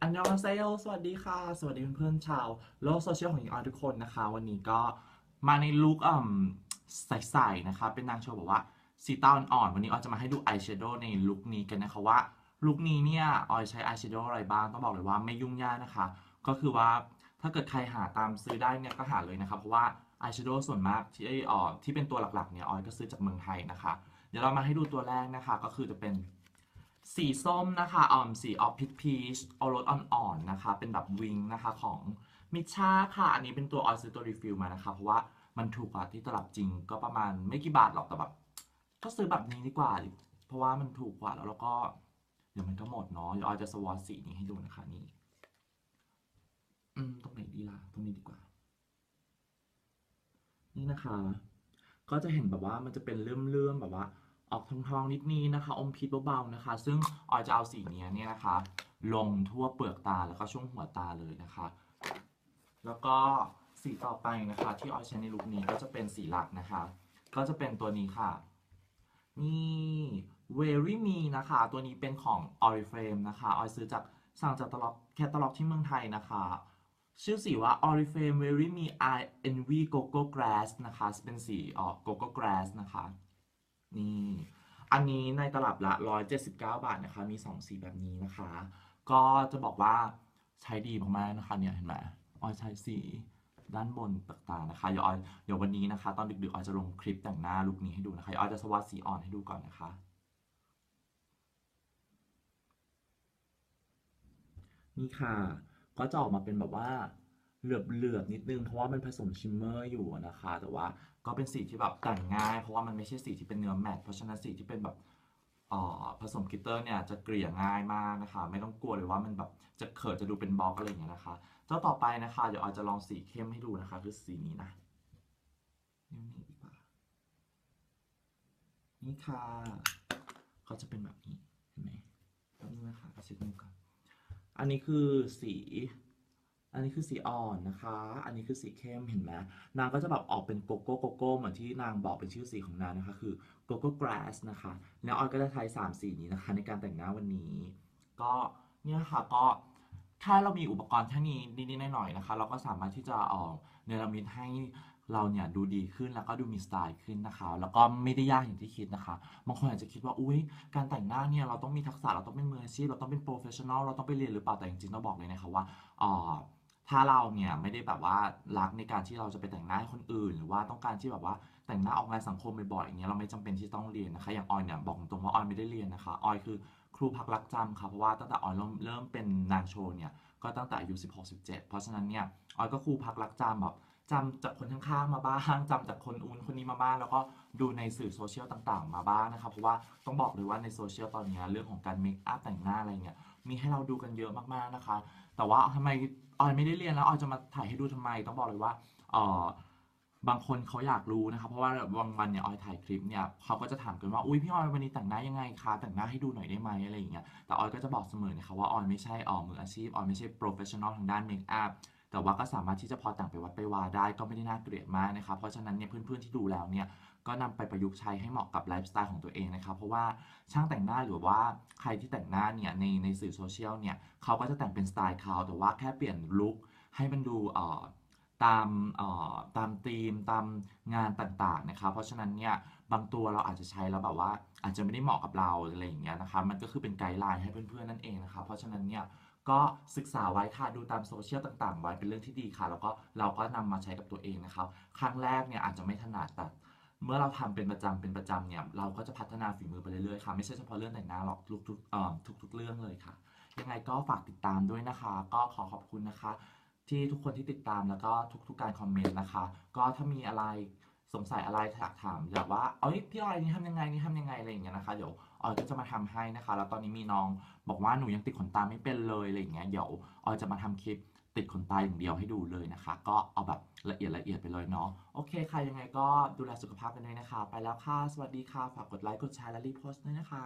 อันยองเซโยสวัสดีค่ะ สวัสดีเพื่อนๆชาว โลกโซเชียลของยิงออนทุกคนนะคะ วันนี้ก็มาในลุคอ่ใสๆนะคะ เป็นนางโชว์แบบว่าสีตาอ่อนๆวันนี้ออยจะมาให้ดูอายแชโดว์ในลุคนี้กันนะคะว่าลุคนี้เนี่ยออยใช้อายแชโดว์อะไรบ้างต้องบอกเลยว่าไม่ยุ่งยากนะคะ ก็คือว่าถ้าเกิดใครหาตามซื้อได้เนี่ยก็หาเลยนะคะเพราะว่าอายแชโดว์ส่วนมากที่อ่อที่เป็นตัวหลักๆเนี่ยออยก็ซื้อจากเมืองไทยนะคะ เดี๋ยวเรามาให้ดูตัวแรกนะคะ ก็คือจะเป็น สีส้มนะคะอ่อมสีออฟพิชพีชเอารสอ่อนๆนะคะ เป็นแบบวิงนะคะของมิชาค่ะ อันนี้เป็นตัวออยซื้อตัวรีฟิลมานะคะ เพราะว่ามันถูกกว่าที่ตลับจริงก็ประมาณไม่กี่บาทหรอกแต่แบบก็ซื้อแบบนี้ดีกว่า เพราะว่ามันถูกกว่าแล้วแล้วก็ เดี๋ยวมันก็หมดเนาะเดี๋ยวออยจะสวอตสีนี้ให้ดูนะคะนี่อืมตรงไหนดีล่ะตรงนี้ดีกว่า นี่นะคะ ก็จะเห็นแบบว่ามันจะเป็นเลื่อมๆแบบว่า ออกทองทองนิดนี้นะคะ อมพีชเบาๆนะคะ ซึ่งออยจะเอาสีนี้เนี่ยนะคะ ลงทั่วเปลือกตาแล้วก็ช่วงหัวตาเลยนะคะ แล้วก็สีต่อไปนะคะ ที่ออยใช้ในลุคนี้ก็จะเป็นสีหลักนะคะ ก็จะเป็นตัวนี้ค่ะ นี่ Very Me นะคะ ตัวนี้เป็นของ Oriflame นะคะออยซื้อจากสั่งจากตลอกแคตตาล็อกที่เมืองไทยนะคะ ชื่อสีว่า Oriflame Very Me I Envy Coco Grass นะคะ เป็นสีออก Coco Grass นะคะ นี่ อันนี้ในตลับละ 179 บาทนะคะ มี 2 สีแบบนี้นะคะ ก็จะบอกว่าใช้ดีมากๆนะคะเนี่ยเห็นไหมออยใช้สีด้านบนเปลือกตานะคะเดี๋ยวออยเดี๋ยววันนี้นะคะ ตอนดึกๆออยจะลงคลิปแต่งหน้าลุคนี้ให้ดูนะคะออยจะสวัสดสีอ่อนให้ดูก่อนนะคะ นี่ค่ะ ก็จะออกมาเป็นแบบว่าเหลือบๆนิดนึงเพราะว่ามันผสมชิมเมอร์อยู่นะคะ แต่ว่า ก็เป็นสีที่แบบแต่งง่าย เพราะว่ามันไม่ใช่สีที่เป็นเนื้อแมตต์เพราะฉะนั้นสีที่เป็นแบบผสมกิตเตอร์เนี่ยจะเกลี่ยง่ายมากนะคะ ไม่ต้องกลัวเลยว่ามันแบบจะเขิดจะดูเป็นบล็อกอะไรอย่างเงี้ยนะคะเจ้าต่อไปนะคะเดี๋ยวอาจจะลองสีเข้มให้ดูนะคะ คือสีนี้นะนี่นี่ดีกว่านี่ค่ะก็จะเป็นแบบนี้เห็นไหมแป๊บนึงนะคะเช็ดมือก่อนอันนี้คือสี อันนี้คือสีอ่อนนะคะ อันนี้คือสีเข้มเห็นไหมนางก็จะแบบออกเป็นโกโก้โกโก้เหมือนที่นางบอกเป็นชื่อสีของนางนะคะ คือโกโก้กราสนะคะแล้วออยก็จะใช้สามสีนี้นะคะ ในการแต่งหน้าวันนี้ ก็เนี่ยค่ะก็ถ้าเรามีอุปกรณ์แค่นี้นิดๆหน่อยๆนะคะ เราก็สามารถที่จะออกเนรมิตให้เราเนี่ยดูดีขึ้นแล้วก็ดูมีสไตล์ขึ้นนะคะ แล้วก็ไม่ได้ยากอย่างที่คิดนะคะบางคนอาจจะคิดว่าอุ้ยการแต่งหน้าเนี่ยเราต้องมีทักษะเราต้องเป็นมืออาชีพเราต้องเป็นโปรเฟชชั่นอลเราต้องไปเรียนหรือเปล่าแต่จริงๆต้องบอกเลยนะคะว่าอ่อ ถ้าเราเนี่ยไม่ได้แบบว่ารักในการที่เราจะไปแต่งหน้าให้คนอื่น หรือว่าต้องการที่แบบว่าแต่งหน้าออกงานสังคมบ่อยๆอย่างเงี้ยเราไม่จำเป็นที่ต้องเรียนนะคะอย่างออยเนี่ยบอกตรงว่าออยไม่ได้เรียนนะคะออยคือครูพักรักจำค่ะเพราะว่าตั้งแต่ออยเริ่มเริ่มเป็นนางโชว์เนี่ยก็ตั้งแต่อายุ16-17 เพราะฉะนั้นเนี่ยออยก็ครูพักรักจำแบบ จำจากคนข้างๆมาบ้างจำจากคนอุ้นคนนี้มาบ้างแล้วก็ดูในสื่อโซเชียลต่างๆ มาบ้างนะครับเพราะว่าต้องบอกเลยว่าในโซเชียลตอนนี้เรื่องของการเมคอัพแต่งหน้าอะไรเงี้ยมีให้เราดูกันเยอะมากๆนะคะ แต่ว่าทำไมออยไม่ได้เรียนแล้วออยจะมาถ่ายให้ดูทำไม ต้องบอกเลยว่าเออบางคนเขาอยากรู้นะคะเพราะว่าบางวันเนี่ยออยถ่ายคลิปเนี่ยเขาก็จะถามกันว่าอุ้ยพี่ออยวันนี้แต่งหน้ายังไงคะแต่งหน้าให้ดูหน่อยได้ไหมอะไรอย่างเงี้ยแต่ออยก็จะบอกเสมอนะคะว่าออยไม่ใช่ออมืออาชีพออยไม่ใช่โปรเฟชชั่นอลทางด้านเมคอัพ แต่ว่าก็สามารถที่จะพอแต่งไปวัดไปวาได้ก็ไม่ได้น่าเกลียดมากนะคะเพราะฉะนั้นเนี่ยเพื่อนๆที่ดูแล้วเนี่ยก็นำไปประยุกต์ใช้ให้เหมาะกับไลฟ์สไตล์ของตัวเองนะครับ เพราะว่าช่างแต่งหน้าหรือว่าใครที่แต่งหน้าเนี่ยในในสื่อโซเชียลเนี่ยเขาก็จะแต่งเป็นสไตล์เขาแต่ว่าแค่เปลี่ยนลุคให้มันดูเอ่อตามเอ่อตามธีมตามงานต่างๆนะคะเพราะฉะนั้นเนี่ยบางตัวเราอาจจะใช้แล้วแบบว่าอาจจะไม่ได้เหมาะกับเราอะไรอย่างเงี้ยนะคะมันก็คือเป็นไกด์ไลน์ให้เพื่อนๆนั่นเองนะคะเพราะฉะนั้นเนี่ย ก็ศึกษาไว้ค่ะดูตามโซเชียลต่างๆ ไว้เป็นเรื่องที่ดีค่ะ แล้วก็เราก็นำมาใช้กับตัวเองนะครับ ครั้งแรกเนี่ยอาจจะไม่ถนัดแต่เมื่อเราทำเป็นประจำเป็นประจำเนี่ยเราก็จะพัฒนาฝีมือไปเรื่อยๆค่ะไม่ใช่เฉพาะเรื่องแต่งหน้าหรอกทุกๆเอ่อทุกๆเรื่องเลยค่ะ ยังไงก็ฝากติดตามด้วยนะคะ ก็ขอขอบคุณนะคะ ที่ทุกคนที่ติดตามแล้วก็ทุกๆการคอมเมนต์นะคะ ก็ถ้ามีอะไร สงสัยอะไรอยากถามอยากว่าเอ้ยพี่ออยนี่ทำยังไงนี่ทำยังไงอะไรอย่างเงี้ยนะคะเดี๋ยวออยก็จะมาทำให้นะคะ แล้วตอนนี้มีน้องบอกว่าหนูยังติดขนตาไม่เป็นเลยอะไรอย่างเงี้ยเดี๋ยวออยจะมาทำคลิปติดขนตาอย่างเดียวให้ดูเลยนะคะ ก็เอาแบบละเอียดละเอียดไปเลยเนาะโอเคค่ะยังไงก็ดูแลสุขภาพกันด้วยนะคะ ไปแล้วค่ะสวัสดีค่ะฝากกดไลค์กดแชร์และรีโพสต์ด้วยนะคะ